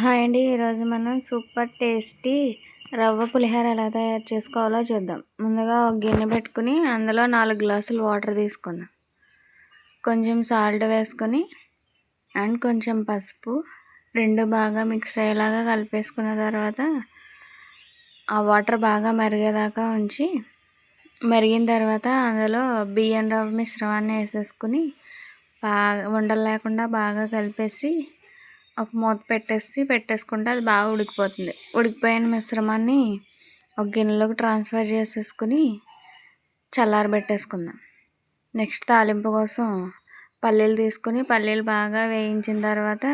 Hi అండి. ఈరోజు మనం సూపర్ టేస్టీ రవ్వ పులిహోర ఎలా తయారు చేసుకోవాలో చూద్దాం. ముందుగా ఒక గిన్నె పెట్టుకుని అందులో నాలుగు గ్లాసులు వాటర్ తీసుకుందాం. కొంచెం సాల్ట్ వేసుకొని అండ్ కొంచెం పసుపు రెండు బాగా మిక్స్ అయ్యేలాగా కలిపేసుకున్న తర్వాత ఆ వాటర్ బాగా మరిగేదాకా ఉంచి మరిగిన తర్వాత అందులో బియ్యం రవ్వ మిశ్రమాన్ని వేసేసుకుని బాగా ఉండలు లేకుండా బాగా కలిపేసి ఒక మూత పెట్టేసి పెట్టేసుకుంటే అది బాగా ఉడికిపోతుంది. ఉడికిపోయిన మిశ్రమాన్ని ఒక గిన్నెలోకి ట్రాన్స్ఫర్ చేసేసుకుని చల్లారబెట్టేసుకుందాం నెక్స్ట్ తాలింపు కోసం పల్లీలు తీసుకుని పల్లీలు బాగా వేయించిన తర్వాత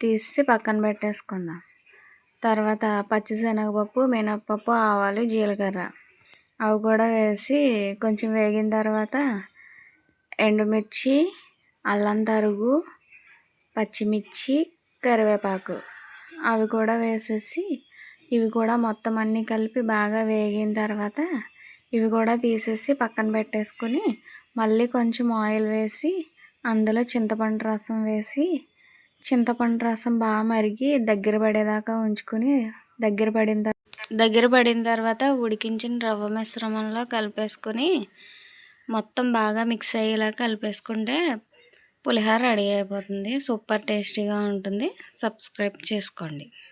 తీసి పక్కన పెట్టేసుకుందాం. తర్వాత పచ్చిశనగపప్పు మినప్పప్పు ఆవాలు జీలకర్ర అవి కూడా వేసి కొంచెం వేగిన తర్వాత ఎండుమిర్చి అల్లం తరుగు పచ్చిమిర్చి కరివేపాకు. అవి కూడా వేసేసి ఇవి కూడా మొత్తం అన్నీ కలిపి బాగా వేగిన తర్వాత ఇవి కూడా తీసేసి పక్కన పెట్టేసుకొని మళ్ళీ కొంచెం ఆయిల్ వేసి అందులో చింతపండు రసం వేసి చింతపండు రసం బాగా మరిగి దగ్గర పడేదాకా ఉంచుకొని దగ్గర పడిన దగ్గర పడిన తర్వాత ఉడికించిన రవ్వ మిశ్రమంలో కలిపేసుకొని మొత్తం బాగా మిక్స్ అయ్యేలా కలిపేసుకుంటే పులిహోర రెడీ అయిపోతుంది. సూపర్ టేస్టీగా ఉంటుంది. సబ్స్క్రైబ్ చేసుకోండి.